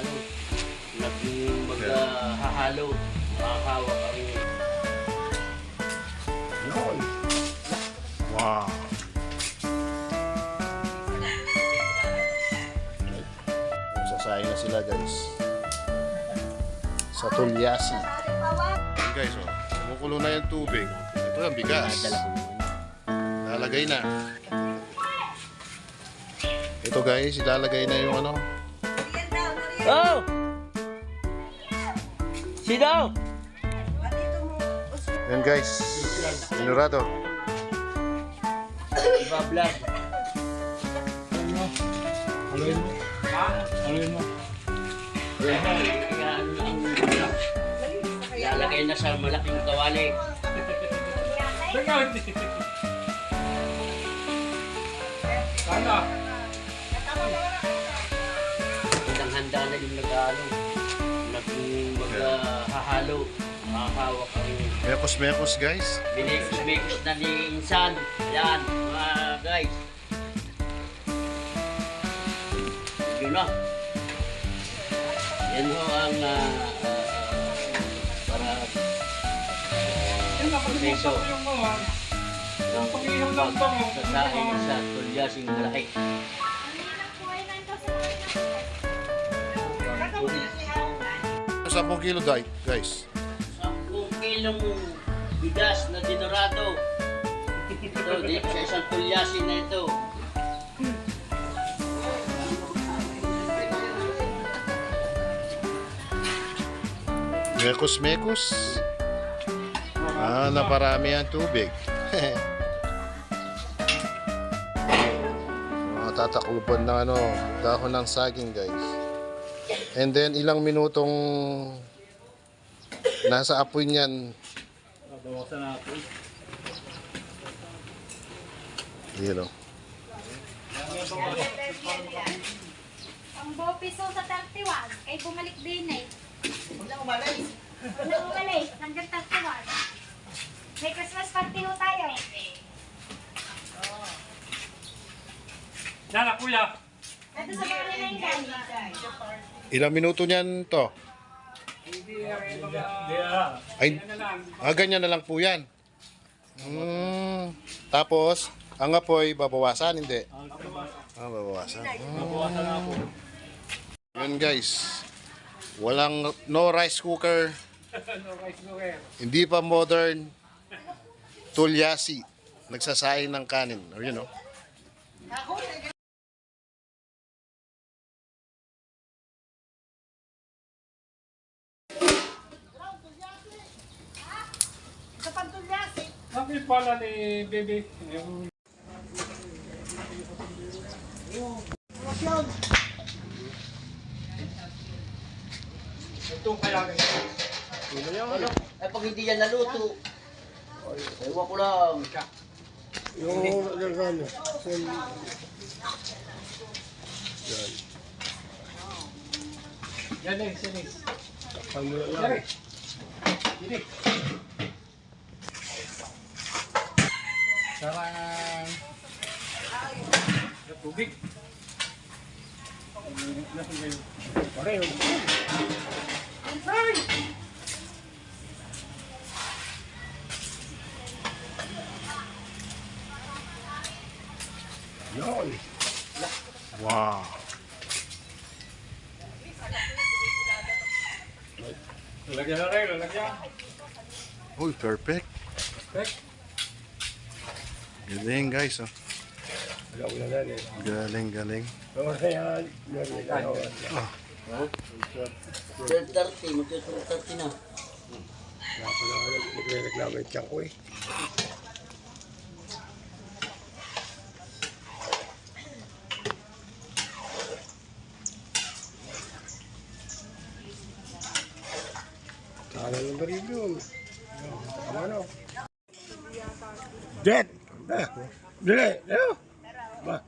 ano, naging maghahalo, makakawak ang Wow. Sasayang na sila guys. Sa Tulyasi. Ayan guys, oh. Kumukulo na yung tubig. Ito ang bigas. yun. Lalagay na. Ito guys, ilalagay na yung ano. Oh! Sino? Yan guys. Minurado. Iba-vlog. Haluin mo. Haluin mo. Ano na ang lalagay na sa malaking kawali. handa na yung nag-ano, naging maghahalo, makakawak ang Mekos-mekos guys. Binikos-bikos na ni Insan. Ayan, mga guys. Yun na. Yan ho ang ah, ah, para yung mga. ng mo? pagsasaing sa tulyasing malaki. 10 kilo dahil guys. 10 kilong bigas na dinorado. Ito, dito sa isang tulyasin na ito. Mekos-mekos. Ah, naparami ang tubig. Mga tatakluban ng ano, dahon ng saging guys. And then ilang minutong nasa apoy niyan. Bawasan na ako. Yun o. Ang bopiso sa 31, kay bumalik din eh. Wala umalis. Wala umalis, hanggang 31. May Christmas party ho tayo. Yan kuya. Ilang minuto niyan to? Ay, ah, ganyan na lang po yan. Hmm. Tapos, ang apoy, babawasan, hindi. Ah, babawasan. Ako. Yun guys. Walang no rice cooker. Hindi pa modern. Tulyasi. Nagsasaing ng kanin. Or you know. Sabi pala ni Bebe, yung ito kaya Ano? Eh, pag hindi yan naluto, ewan ko lang. yan eh, sinis. Yan eh. Sinis. Sarang tubig. Pareho. Wow. Lalagyan na rin, lalagyan. Uy, perfect. Tek. Galing guys. Oh. Galing, galing. 12.30, mag-12.30 na. Jet! Dili! Dili! Da. Tayo, tayo tayo lahat.